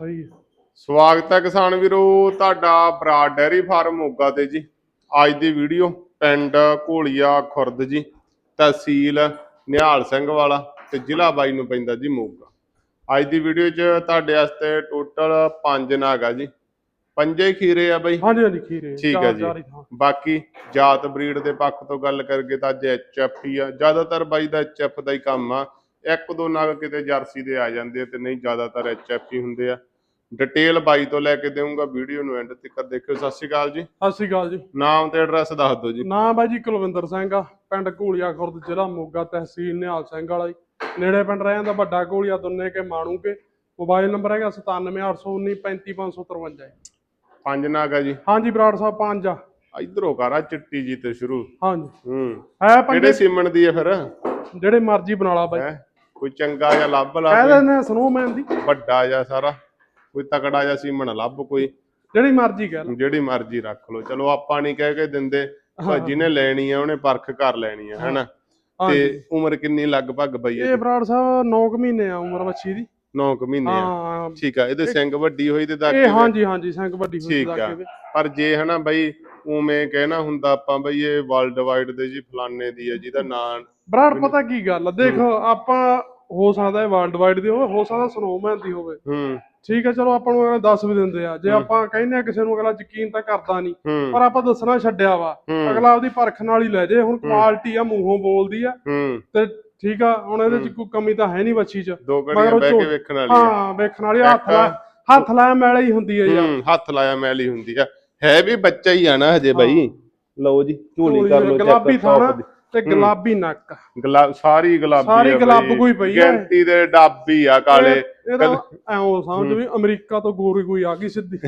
ਸਹੀ ਸਵਾਗਤ ਹੈ ਕਿਸਾਨ ਵੀਰੋ ਤੁਹਾਡਾ ਬਰਾਡ ਡੈਰੀ ਫਾਰਮ ਮੋਗਾ ਤੇ ਜੀ। ਅੱਜ ਦੀ ਵੀਡੀਓ ਪਿੰਡ ਘੋਲੀਆ ਖੁਰਦ ਜੀ ਤਹਿਸੀਲ ਨਿਹਾਲ ਸਿੰਘ ਵਾਲਾ ਤੇ ਜ਼ਿਲ੍ਹਾ ਬਾਈ ਨੂੰ ਪੈਂਦਾ ਜੀ ਮੋਗਾ। ਅੱਜ ਦੀ ਵੀਡੀਓ 'ਚ ਤੁਹਾਡੇ ਵਾਸਤੇ ਟੋਟਲ 5 ਨਾਗ ਆ ਜੀ। ਪੰਜੇ ਖੀਰੇ ਆ ਬਾਈ? ਹਾਂਜੀ ਹਾਂਜੀ ਖੀਰੇ। ਠੀਕ ਹੈ ਜੀ। ਬਾਕੀ ਜਾਤ ਬਰੀਡ ਦੇ ਪੱਖ ਤੋਂ ਗੱਲ ਕਰਕੇ ਤਾਂ ਅੱਜ ਐਚਐਫ ਹੀ ਆ ਜ਼ਿਆਦਾਤਰ ਬਾਈ ਦਾ ਐਚਐਫ ਦਾ ਹੀ ਕੰਮ ਆ। ਇੱਕ ਦੋ ਨਗ ਕਿਤੇ ਜਰਸੀ ਦੇ ਆ ਜਾਂਦੇ ਆ ਤੇ ਨਹੀਂ ਜ਼ਿਆਦਾਤਰ ਐਚਐਫ ਹੀ ਹੁੰਦੇ ਆ। ਡਿਟੇਲ ਬਾਈ ਤੋਂ ਲੈ ਕੇ ਦੇਵਾਂਗਾ ਵੀਡੀਓ ਨੂੰ ਐਂਡ ਤੱਕ ਦੇਖਿਓ। ਸਤਿ ਸ਼੍ਰੀ ਅਕਾਲ ਜੀ। ਸਤਿ ਸ਼੍ਰੀ ਅਕਾਲ ਜੀ। ਨਾਮ ਤੇ ਐਡਰੈਸ ਦੱਸ ਦਿਓ ਜੀ। ਨਾਮ ਬਾਈ ਜੀ ਕੁਲਵਿੰਦਰ ਸਿੰਘ ਆ ਪਿੰਡ ਘੋਲੀਆ ਖੁਰਦ ਜ਼ਿਲ੍ਹਾ ਮੋਗਾ ਤਹਿਸੀਲ ਨਿਹਾਲ ਸਿੰਘ ਵਾਲਾ ਜੀ। ਨੇੜੇ ਪਿੰਡ ਰਹਿ ਜਾਂਦਾ Wadda Gholia Dunneke Manuke mobile number ਹੈਗਾ 9781935553 ਜੀ। ਪੰਜ ਨਾਗ ਆ ਜੀ। ਹਾਂਜੀ ਬਰਾੜ ਸਾਹਿਬ ਪੰਜ ਆ। ਇਧਰੋਂ ਕਰਾ ਚਿੱਟੀ ਜੀ ਤੇ ਸ਼ੁਰੂ। ਹਾਂਜੀ। ਹੂੰ। ਹੈ ਕਿਹੜੇ ਪੰਜੇ ਸੀਮਨ ਦੀ ਹੈ ਫਿਰ? ਜਿਹੜੇ ਮਰਜ਼ੀ ਬਣਾ ਲਾ ਬਾਈ। ਕੋਈ ਚੰਗਾ ਜਾਂ ਲੱਭ ਲਾ ਕਹਿ ਕੋਈ। ਦਿੰਦੇ ਸਨੋਮੈਨ ਦੀ। ਵੱਡਾ ਜਾਂ ਸਾਰਾ ਕੋਈ ਤਕੜਾ ਜਾਂ ਸੀਮਨ ਲੱਭ ਕੋਈ। ਜਿਹੜੀ ਮਰਜ਼ੀ ਕਹਿ ਲਾ ਜਿਹੜੀ ਮਰਜ਼ੀ ਰੱਖ ਲਓ। ਚਲੋ ਆਪਾਂ ਨਹੀਂ ਕਹਿ ਕੇ ਦਿੰਦੇ ਪਰ ਜਿਹਨੇ ਲੈਣੀ ਆ ਉਹਨੇ ਪਰਖ ਕਰ ਲੈਣੀ ਆ ਹੈਨਾ? ਤੇ ਉਮਰ ਕਿੰਨੀ ਲਗਭਗ ਬਈ ਇਹ ਬਰਾੜ ਸਾਹਿਬ 9 ਮਹੀਨੇ ਆ ਉਮਰ ਬੱਚੀ ਦੀ। 9 ਕੁ ਮਹੀਨੇ ਆ। ਹਾਂ। ਠੀਕ ਆ ਇਹਦੇ ਸਿੰਘ ਵੱਡੀ ਹੋਈ ਤੇ ਇਹ ਦਾਕੇ ਹਾਂਜੀ ਹਾਂਜੀ ਸਿੰਘ ਵੱਡੀ ਹੋਈ ਠੀਕ ਦਾ ਆ। ਪਰ ਜੇ ਹਨਾ ਬਈ ਉਵੇਂ ਕਹਿਣਾ ਹੁੰਦਾ ਆਪਾਂ ਬਈ ਇਹ ਵਰਲਡ ਵਾਈਡ ਦੇ ਜੀ ਫਲਾਨੇ ਦੀ ਹੈ ਜਿਹਦਾ ਨਾਂ ਬਰਾੜ ਪਤਾ ਕੀ ਗੱਲ ਆ? ਦੇਖ ਆਪਾਂ ਹੋ ਸਕਦਾ ਹੈ ਵਰਲਡ ਵਾਈਡ ਦੀ ਹੋਵੇ ਹੋ ਸਕਦਾ ਸਨੋਮੈਨ ਦੀ ਹੋਵੇ। ਹੂੰ। ਠੀਕ ਹੈ ਚਲੋ ਆਪਾਂ ਨੂੰ ਦੱਸ ਵੀ ਦਿੰਦੇ ਆ। ਜੇ ਆਪਾਂ ਕਹਿੰਦੇ ਆ ਕਿਸੇ ਨੂੰ ਅਗਲਾ ਯਕੀਨ ਤਾਂ ਕਰਦਾ ਨਹੀਂ ਪਰ ਆਪਾਂ ਦੱਸਣਾ ਛੱਡਿਆ ਵਾ। ਅਗਲਾ ਆਪਦੀ ਪਰਖ ਨਾਲ ਹੀ ਲੈ ਜੇ ਹੁਣ ਕੁਆਲਿਟੀ ਆ ਮੂੰਹੋਂ ਬੋਲਦੀ ਆ। ਤੇ ਠੀਕ ਆ ਹੁਣ ਇਹਦੇ ਚ ਕੋਈ ਕਮੀ ਤਾਂ ਹੈ ਨਹੀਂ ਬੱਚੀ ਚ। ਦੋ ਘੜੀਆਂ ਬਹਿ ਕੇ ਵੇਖਣ ਵਾਲੀ ਆ। ਹਾਂ ਵੇਖਣ ਵਾਲੀ ਹੱਥ ਲਾ ਹੱਥ ਲਾਇਆ ਮੈਲੇ ਹੀ ਹੁੰਦੀ ਹੈ ਯਾਰ। ਹੱਥ ਲਾਇਆ ਮੈਲੀ ਹੁੰਦੀ ਆ। ਹੈ ਵੀ ਬੱਚਾ ਹੀ ਆ ਨਾ ਹਜੇ ਬਈ। ਲਓ ਜੀ ਝੋਲੀ ਕਰ ਲਓ ਗੁਲਾਬੀ ਥਾਣਾ top ਦੀ। ਤੇ ਗੁਲਾਬੀ ਨੱਕ। ਗੁਲਾਬ ਸਾਰੀ ਗੁਲਾਬੀ ਸਾਰੀ ਗੁਲਾਬ। ਕੋਈ ਪਈ ਆ। ਗੈਂਟੀ ਦੇ ਡਾਬੀ ਆ ਕਾਲੇ। ਇਹ- ਐਉਂ ਸਮਝ ਵੀ ਅਮਰੀਕਾ ਤੋਂ ਗੋਰੀ ਕੋਈ ਆ ਗਈ ਸਿੱਧੀ।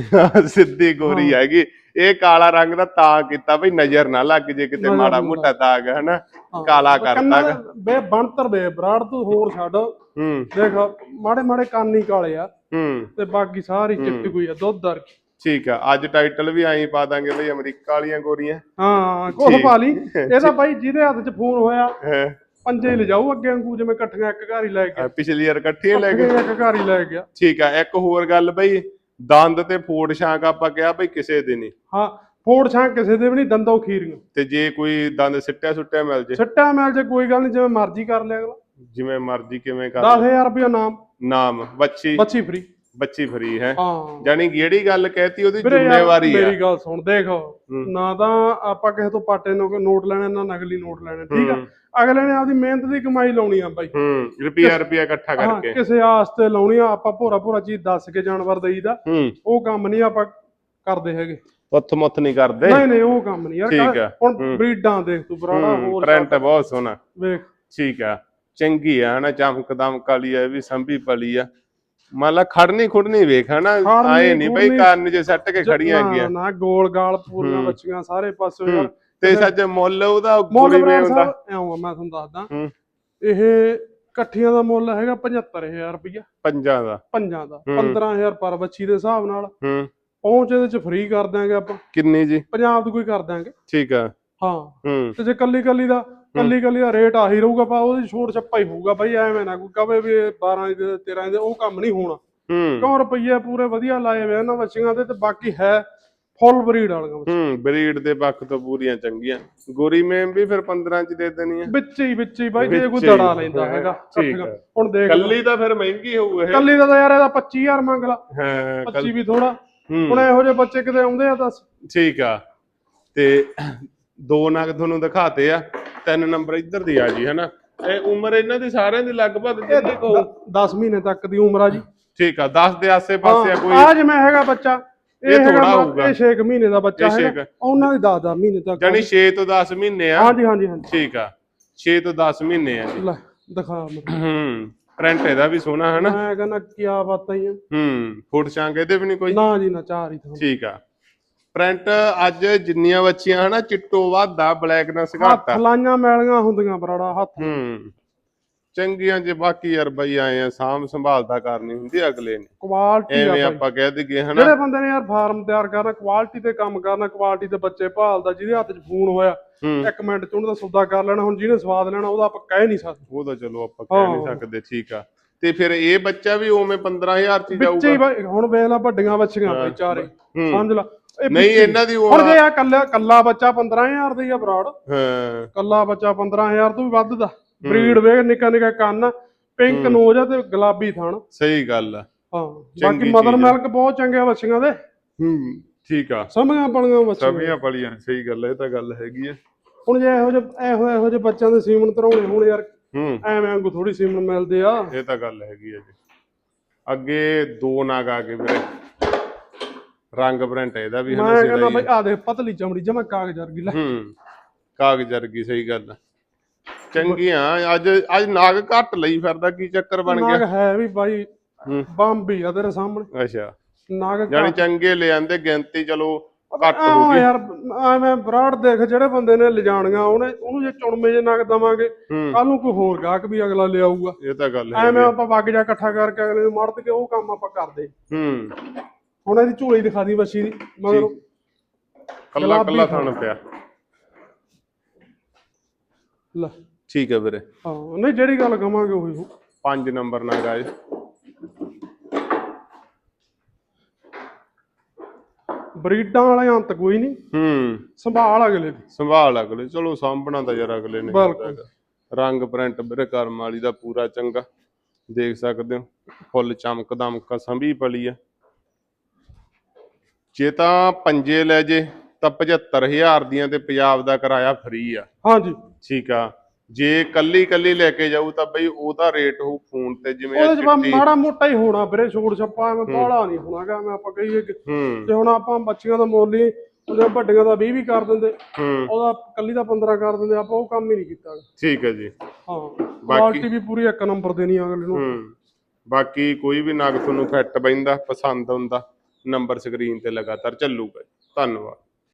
ਸਿੱਧੀ ਗੋਰੀ ਹੈਗੀ। ਇਹ ਕਾਲਾ ਰੰਗ ਦਾ ਤਾਂ ਕੀਤਾ ਬਈ ਨਜ਼ਰ ਨਾ ਲੱਗ ਜੇ ਕਿਤੇ ਮਾੜਾ ਮੋਟਾ ਦਾਗ ਹਨਾ? ਹਾਂ। ਕਾਲਾ ਕਰਤਾ ਬੇ ਬਣਤਰ ਬੇ ਬਰਾੜ ਤੂੰ ਹੋਰ ਛੱਡ। ਹੂੰ। ਦੇਖ ਮਾੜੇ ਮਾੜੇ ਕੰਨ ਹੀ ਕਾਲੇ ਆ। ਹੂੰ। ਤੇ ਬਾਕੀ ਸਾਰੀ ਚਿੱਟੀ ਕੋਈ ਆ ਦੁੱਧ ਦਰ ਠੀਕ ਆ ਅੱਜ ਟਾਈਟਲ ਵੀ ਐਂ ਪਾ ਦਾਂਗੇ ਬਈ ਅਮਰੀਕਾ ਵਾਲੀਆਂ ਗੋਰੀਆਂ। ਹਾਂ ਠੀਕ। ਪਾ ਲਈ। ਇਹਦਾ ਬਾਈ ਜਿਹਦੇ ਹੱਥ 'ਚ ਫੋਨ ਹੋਇਆ। ਪੰਜੇ ਲਿਜਾਊ ਅੱਗੇ ਵਾਂਗੂ ਜਿਵੇਂ ਇਕੱਠੀਆਂ ਇੱਕ ਘਰ ਹੀ ਲੈ ਗਿਆ ਪਿਛਲੀ ਵਾਰ ਇਕੱਠੀਆਂ ਲੈ ਗਏ। ਇੱਕ ਘਰ ਹੀ ਲੈ ਗਿਆ। ਠੀਕ ਆ ਇੱਕ ਹੋਰ ਗੱਲ ਬਈ ਦੰਦ ਤੇ ਫੋੜ ਛਾਂਕ ਆਪਾਂ ਕਿਹਾ ਬਈ ਕਿਸੇ ਦੇ ਨਹੀਂ ਹਾਂ ਫੋੜ ਛਾਂ ਕਿਸੇ ਦੇ ਵੀ ਨਹੀਂ ਦੰਦੋਂ ਖੀਰੀਆਂ। ਤੇ ਜੇ ਕੋਈ ਦੰਦ ਸਿੱਟਿਆ ਸੁੱਟਿਆ ਮਿਲ ਜੇ। ਛੱਟਾ ਮੈਲ ਜੇ ਕੋਈ ਗੱਲ ਨਹੀਂ ਜਿਵੇਂ ਮਰਜ਼ੀ ਕਰ ਲਿਆ ਅਗਲਾ। ਜਿਵੇਂ ਮਰਜ਼ੀ ਕਿਵੇਂ ਕਰ 10000 ਰੁਪਇਆ ਨਾਮ। ਨਾਮ ਬੱਚੀ। ਬੱਚੀ ਫ੍ਰੀ ਬੱਚੀ ਫਰੀ ਹੈ। ਹਾਂ। ਜਾਨੀ ਜਿਹੜੀ ਗੱਲ ਕਹਿਤੀ ਉਹਦੀ ਵੀਰੇ ਯਾਰ, ਜ਼ਿੰਮੇਵਾਰੀ ਆ। ਮੇਰੀ ਗੱਲ ਸੁਣ ਦੇਖ। ਨਾ ਤਾਂ ਆਪਾਂ ਕਿਸੇ ਤੋਂ ਪਾਟੇ ਨੂੰ ਨੋਟ ਲੈਣੇ ਨਾ ਨਕਲੀ ਨੋਟ ਲੈਣੇ ਠੀਕ ਆ? ਹੂੰ। ਅਗਲੇ ਨੇ ਆਪਦੀ ਮਿਹਨਤ ਦੀ ਕਮਾਈ ਲਾਉਣੀ ਆ ਬਾਈ। ਹੂੰ ਰੁਪਿਆ ਰੁਪਿਆ ਇਕੱਠਾ ਹਾਂ ਕਰਕੇ। ਕਿਸੇ ਆਸਤੇ ਲਾਉਣੀ ਆ ਆਪਾਂ ਭੋਰਾ ਭੋਰਾ ਚੀਜ਼ ਦੱਸ ਕੇ ਜਾਨਵਰ ਦੇਈਦਾ। ਹੂੰ। ਉਹ ਕੰਮ ਨਹੀਂ ਆਪਾਂ ਕਰਦੇ ਹੈਗੇ। ਉੱਥ ਮੁੱਥ ਨਹੀਂ ਕਰਦੇ। ਨਹੀਂ ਨਹੀਂ ਉਹ ਕੰਮ ਨਹੀਂ। ਯਾਰ ਠੀਕ ਆ। ਹੁਣ ਬਰੀਡਾਂ ਦੇਖ ਤੂੰ ਬਰਾੜਾ ਹੋਰ ਪ੍ਰਿੰਟ ਬਹੁਤ ਸੋਹਣਾ। ਵੇਖ। ਠੀਕ ਆ। ਚੰਗੀ ਆ ਹਨਾ ਚਮਕ ਦਮਕ ਵਾਲੀ ਆ ਇਹ ਵੀ ਸੰਭੀ ਪਲੀ ਆ। ਮੰਨ ਲਾ ਖੜਨੀ ਖੁੜਨੀ ਵੇਖ ਹਨਾ? ਖੜਨੀ, ਆਏ ਨਹੀਂ ਬਈ ਖੁੜਨੀ। ਕੰਨ ਜੇ ਸੱਟ ਕੇ ਖੜੀਆਂ ਨਾ, ਹੈਗੀਆਂ। ਨਾ ਗੋਲ ਗਾਲ ਪੂਰੀਆਂ ਬੱਚੀਆਂ ਸਾਰੇ ਪਾਸੇ ਯਾਰ ਤੇ ਸੱਚ ਮੁੱਲ ਉਹਦਾ ਮੁੱਲ ਬਰਾੜ ਹੁੰਦਾ। ਸਾਹਿਬ ਐਉਂ ਆ ਮੈਂ ਤੁਹਾਨੂੰ ਦੱਸਦਾ। ਹੂੰ। ਇਹ ਇਕੱਠੀਆਂ ਦਾ ਮੁੱਲ ਹੈਗਾ 75000 ਰੁਪਇਆ ਪੰਜਾਂ ਦਾ। ਪੰਜਾਂ ਦਾ। ਹੂੰ। 15000 ਪਰ ਬੱਚੀ ਦੇ ਹਿਸਾਬ ਨਾਲ। ਹੂੰ। ਪਹੁੰਚ ਇਹਦੇ ਚ ਫ੍ਰੀ ਕਰ ਦਾਂਗੇ ਆਪਾਂ। ਕਿੰਨੀ ਜੀ? ਪੰਜਾਬ ਦੀ ਕੋਈ ਕਰ ਦਾਂਗੇ ਠੀਕ ਆ। ਹਾਂ। ਹੂੰ। ਤੇ ਜੇ ਕੱਲੀ ਕੱਲੀ ਦਾ ਕੱਲੀ ਕੱਲੀ ਦਾ ਰੇਟ ਆਹੀ ਰਹੂਗਾ ਪਾ ਉਹਦੀ ਛੋਟ ਛੱਪਾ ਹੀ ਹੋਊਗਾ ਬਾਈ ਐਵੇਂ ਨਾ ਕੋਈ ਕਵੇ ਵੀ ਇਹ 12 ਦੇ 13 ਦੇ ਉਹ ਕੰਮ ਨਹੀਂ ਹੋਣਾ। ਹੂੰ। ਕਿਉਂ ਰੁਪਈਏ ਪੂਰੇ ਵਧੀਆ ਲਾਏ ਹੋਏ ਇਹਨਾਂ ਬੱਚੀਆਂ ਦੇ ਤੇ ਬਾਕੀ ਹੈ ਫੁੱਲ ਬਰੀਡ ਵਾਲੀਆਂ। ਹੂੰ ਬਰੀਡ ਦੇ ਪੱਖ ਤੋਂ ਪੂਰੀਆਂ ਚੰਗੀਆਂ। ਗੋਰੀ ਮੇਮ ਵੀ ਫਿਰ 15 ਚ ਦੇ ਦੇਣੀ ਆ। ਵਿੱਚ ਹੀ ਵਿੱਚ ਹੀ ਬਾਈ ਜੇ ਕੋਈ ਦੜਾ ਲੈਂਦਾ ਹੈਗਾ। ਹੁਣ ਦੇਖ ਕੱਲੀ ਤਾਂ ਫਿਰ ਮਹਿੰਗੀ ਹੋਊ ਇਹ। ਕੱਲੀ ਦਾ ਤਾਂ ਯਾਰ ਇਹਦਾ 25000 ਮੰਗ ਲਾ। ਹਾਂ 25 ਵੀ ਥੋੜਾ ਹੁਣ ਇਹੋ ਜਿਹੇ ਬੱਚੇ ਕਿਤੇ ਆਉਂਦੇ ਆ ਦੱਸ। ਠੀਕ ਆ। ਤੇ ਦੋ ਨਗ ਤੁਹਾਨੂੰ ਦਿਖਾਤੇ ਆ। ਤਿੰਨ ਨੰਬਰ ਇੱਧਰ ਦੀ ਆ ਜੀ ਹਨਾ? ਇਹ ਉਮਰ ਇਹਨਾਂ ਦੀ ਸਾਰਿਆਂ ਦੀ ਲਗਭਗ ਕਿੰਨੀ ਕੁ ਹੋਊ 10 ਮਹੀਨੇ ਤੱਕ ਦੀ ਉਮਰ ਆ ਜੀ। ਠੀਕ ਆ 10 ਦੇ ਆਸੇ ਪਾਸੇ ਆ ਕੋਈ। ਆ ਜਿਵੇਂ ਹੈਗਾ ਬੱਚਾ। ਇਹ ਮ- ਹੋਊਗਾ। ਇਹ 6 ਮਹੀਨੇ ਦਾ ਬੱਚਾ ਕੁ। ਉਹਨਾਂ ਦੀ 10 10 ਮਹੀਨੇ ਤੱਕ। ਜਾਨੀ 6 ਤੋਂ 10 ਮਹੀਨੇ ਆ। ਹਾਂਜੀ ਹਾਂਜੀ ਹਾਂਜੀ। ਠੀਕ ਆ। 6 ਤੋਂ 10 ਮਹੀਨੇ ਆ ਜੀ। ਲੈ ਦਿਖਾ ਹੂੰ ਪ੍ਰਿੰਟ ਇਹਦਾ ਵੀ ਸੋਹਣਾ ਹਨਾ? ਮੈਂ ਕਹਿੰਦਾ ਕੀ ਬਾਤਾਂ ਹੀ ਆ। ਹੂੰ ਫੁੱਟ ਚਾਂਗ ਇਹਦੇ ਵੀ ਨਹੀਂ ਕੋਈ? ਨਾ ਜੀ ਨਾ ਚਾਰ ਹੀ ਠੀਕ ਆ। ਪ੍ਰਿੰਟ ਅੱਜ ਜਿੰਨੀਆਂ ਬੱਚੀਆਂ ਹਨਾ ਚਿੱਟੋ ਵਾਧਾ ਬਲੈਕਨੈਸ ਘੱਟ ਫਲਾਈਆਂ ਮੈਲੀਆਂ ਹੁੰਦੀਆਂ ਬਰਾੜਾ ਹੱਥ। ਹੂੰ। ਚੰਗੀਆਂ ਜੇ ਬਾਕੀ ਯਾਰ ਬਈ ਆਏ ਆ ਸਾਂਭ ਸੰਭਾਲ ਕਰਨੀ ਹੁੰਦੀ ਅਗਲੇ ਨੇ। ਕੁਆਲਿਟੀ ਐਵੇਂ ਆਪਾਂ ਕਹਿ ਦਈਏ ਹਨਾ। ਜਿਹੜੇ ਬੰਦੇ ਨੇ ਯਾਰ ਫਾਰਮ ਤਿਆਰ ਕਰਨਾ ਕੁਆਲਿਟੀ ਤੇ ਕੰਮ ਕਰਨਾ ਕੁਆਲਿਟੀ ਤੇ ਬੱਚੇ ਭਾਲਦਾ ਜਿਹਦੇ ਹੱਥ 'ਚ ਫੋਨ ਹੋਇਆ ਇੱਕ ਮਿੰਟ 'ਚ ਉਹਦਾ ਸੌਦਾ ਕਰ ਲੈਣਾ ਹੁਣ ਜਿਹਨੇ ਸਵਾਦ ਲੈਣਾ ਉਹਦਾ ਆਪਾਂ ਕਹਿ ਨਹੀਂ ਸਕਦੇ। ਉਹ ਤਾਂ ਚਲੋ ਆਪਾਂ ਕਹਿ ਨਹੀਂ। ਸਕਦੇ ਠੀਕ ਆ। ਤੇ ਫਿਰ ਇਹ ਬੱਚਾ ਵੀ ਉਵੇਂ 15000 ਚ ਹੀ ਵਿੱਚੇ ਜਾਊਗਾ। ਹੀ ਹੁਣ ਵੇਖ ਲੈ ਵੱਡੀਆਂ ਬੱਚੀਆਂ ਬਈ ਚਾਰੇ ਹੂੰ। ਸਮਝ ਲਾ। ਇਹ ਨਹੀਂ ਵਿੱਚੇ- ਇਹਨਾਂ ਦੀ ਉਹ ਹੁਣ ਜੇ ਆ ਕੱਲਾ ਕੱਲਾ ਬੱਚਾ 15000 ਦਾ ਹੀ ਆ ਬਰਾੜ ਹਾਂ। ਕੱਲਾ ਬੱਚਾ 15000 ਤੋਂ ਵੀ ਵੱਧ ਦਾ ਬਰੀਡ ਵੇਖ ਨਿੱਕਾ ਨਿੱਕਾ ਕੰਨ ਪਿੰਕ ਨੋਜ ਆ ਤੇ ਗੁਲਾਬੀ ਥਣ। ਸਹੀ ਗੱਲ ਆ। ਹਾਂ ਬਾਕੀ ਮਦਰ ਆ। ਮਿਲਕ ਬਹੁਤ ਚੰਗੇ ਬੱਚੀਆਂ ਦੇ। ਹੂੰ ਠੀਕ ਆ। ਸਮਝਾਂ ਪਲੀਆਂ ਬੱਚੀਆਂ। ਸਭੀਆਂ ਪਲੀਆਂ ਸਹੀ ਗੱਲ ਹੈ ਇਹ ਤਾਂ ਗੱਲ ਹੈਗੀ ਆ। ਹੁਣ ਜੇ ਇਹੋ ਜਿਹੇ ਇਹੋ ਇਹੋ ਜਿਹੇ ਬੱਚਿਆਂ ਦੇ ਸੀਮਨ ਧਰਾਉਣੇ ਹੁਣ ਯਾਰ ਹੂੰ। ਐਵੇਂ ਵਾਂਗੂ ਥੋੜੀ ਸੀਮਨ ਮਿਲਦੇ ਆ। ਇਹ ਤਾਂ ਗੱਲ ਹੈਗੀ ਆ ਜੀ। ਅੱਗੇ ਦੋ ਨਾਗ ਆ ਗਏ ਮੇਰੇ। ਰੰਗ ਪ੍ਰਿੰਟ ਇਹਦਾ ਵੀ ਮੈਂ ਹਨਾ ਕਹਿੰਦਾ ਸਿਰਾ ਬਈ ਆ ਦੇ ਪਤਲੀ ਚਮੜੀ ਜਮਾ ਕਾਗਜ਼ ਵਰਗੀ ਲੈ। ਹੂੰ ਕਾਗਜ਼ ਵਰਗੀ ਸਹੀ ਗੱਲ ਆ। ਚੰਗੀਆਂ ਅੱਜ ਅੱਜ ਨਾਗ ਘੱਟ ਲਈ ਫਿਰਦਾ ਕੀ ਚੱਕਰ ਬਣ ਨਾਗ ਗਿਆ ਹੈ ਵੀ ਬਾਈ ਹੂੰ। ਬੰਬੀ ਆ ਤੇਰੇ ਸਾਹਮਣੇ। ਅੱਛਾ। ਨਾਗ ਜਾਨੀ ਚੰਗੇ ਲੈ ਆਂਦੇ ਗਿਣਤੀ ਚਲੋ ਘੱਟ ਆ ਹੋ ਗਈ। ਯਾਰ ਐਵੇਂ ਬਰਾੜ ਦੇਖ ਜਿਹੜੇ ਬੰਦੇ ਨੇ ਲਿਜਾਣੀਆਂ ਉਹਨੇ ਉਹਨੂੰ ਜੇ ਚੁਣਮੇ ਜੇ ਨਗ ਦਵਾਂਗੇ ਕੱਲ ਨੂੰ ਕੋਈ ਹੋਰ ਗਾਹਕ ਵੀ ਅਗਲਾ ਲਿਆਊਗਾ ਇਹ ਤਾਂ ਗੱਲ ਹੈ ਐਵੇਂ ਆਪਾਂ ਵਗ ਜਾ ਇਕੱਠਾ ਕਰਕੇ ਅਗਲੇ ਨੂੰ ਮੜਤ ਕੇ ਉਹ ਕੰਮ ਆਪਾਂ ਕਰਦੇ? ਹੂੰ। ਹੁਣ ਇਹਦੀ ਝੋਲੀ ਦਿਖਾ ਦੀ ਬੱਚੀ ਦੀ ਮਗਰ। ਕੱਲਾ ਕੱਲਾ ਥਣ। ਪਿਆ। ਲੈ। ਠੀਕ ਹੈ ਵੀਰੇ। ਹਾਂ ਨਹੀਂ ਜਿਹੜੀ ਗੱਲ ਕਵਾਂਗੇ ਉਹੀ ਹੋ। ਪੰਜ ਨੰਬਰ ਨਾਲ ਗਾਇ ਬਰੀਡਾਂ ਵਾਲੇ ਅੰਤ ਕੋਈ ਨਹੀਂ। ਹੂੰ। ਸੰਭਾਲ ਅਗਲੇ ਦੀ। ਸੰਭਾਲ ਅਗਲੇ ਚਲੋ ਸਾਂਭਣਾ ਤਾਂ ਯਾਰ ਅਗਲੇ ਨੇ ਬਿਲਕੁਲ। ਹੈਗਾ। ਰੰਗ ਪ੍ਰਿੰਟ ਵੀਰੇ ਕਰਮ ਵਾਲੀ ਦਾ ਪੂਰਾ ਚੰਗਾ। ਦੇਖ ਸਕਦੇ ਹੋ ਫੁੱਲ ਚਮਕ ਦਮਕਾ ਸੰਭੀ ਪਲੀ ਆ। ਜੇ ਤਾਂ ਪੰਜੇ ਲੈ ਜੇ ਤਾਂ 75000 ਦੀਆਂ ਤੇ ਪੰਜਾਬ ਦਾ ਕਿਰਾਇਆ ਫ੍ਰੀ ਆ। ਹਾਂਜੀ। ਠੀਕ ਆ। ਜੇ ਕੱਲੀ ਕੱਲੀ ਲੈ ਕੇ ਜਾਊ ਤਾਂ ਬਈ ਉਹਦਾ ਰੇਟ ਹੋਊ ਫੋਨ ਤੇ ਜਿਵੇਂ ਉਹਦੇ ਚਿੱਟੀ- ਮਾੜਾ ਮੋਟਾ ਹੀ ਹੋਣਾ ਵੀਰੇ ਛੋੜ ਛੱਪਾ ਐਵੇਂ ਬਾਹਲਾ ਨਹੀਂ ਹੋਣਾਗਾ ਮੈਂ ਆਪਾਂ ਕਹੀਏ ਕਿ ਹੂੰ। ਜੇ ਹੁਣ ਆਪਾਂ ਬੱਚੀਆਂ ਦਾ ਮੁੱਲ ਹੀ ਉਹਦੇ ਵੱਡੀਆਂ ਦਾ 20 ਵੀ ਕਰ ਦਿੰਦੇ ਹੂੰ। ਉਹਦਾ ਕੱਲੀ ਦਾ 15 ਕਰ ਦਿੰਦੇ ਆਪਾਂ ਉਹ ਕੰਮ ਹੀ ਨਹੀਂ ਕੀਤਾ। ਠੀਕ ਹੈ ਜੀ। ਹਾਂ ਕੁਆਲਿਟੀ ਵੀ ਪੂਰੀ ਇੱਕ ਨੰਬਰ ਦੇਣੀ ਅਗਲੇ ਨੂੰ। ਹੂੰ। ਬਾਕੀ ਕੋਈ ਵੀ ਨਗ ਤੁਹਾਨੂੰ ਫਿੱਟ ਬੈਂਦਾ ਪਸੰਦ ਆਉਂਦਾ ਨੰਬਰ ਸਕਰੀਨ ਤੇ ਲਗਾਤਾਰ ਚੱਲੂਗਾ ਧੰਨਵਾਦ।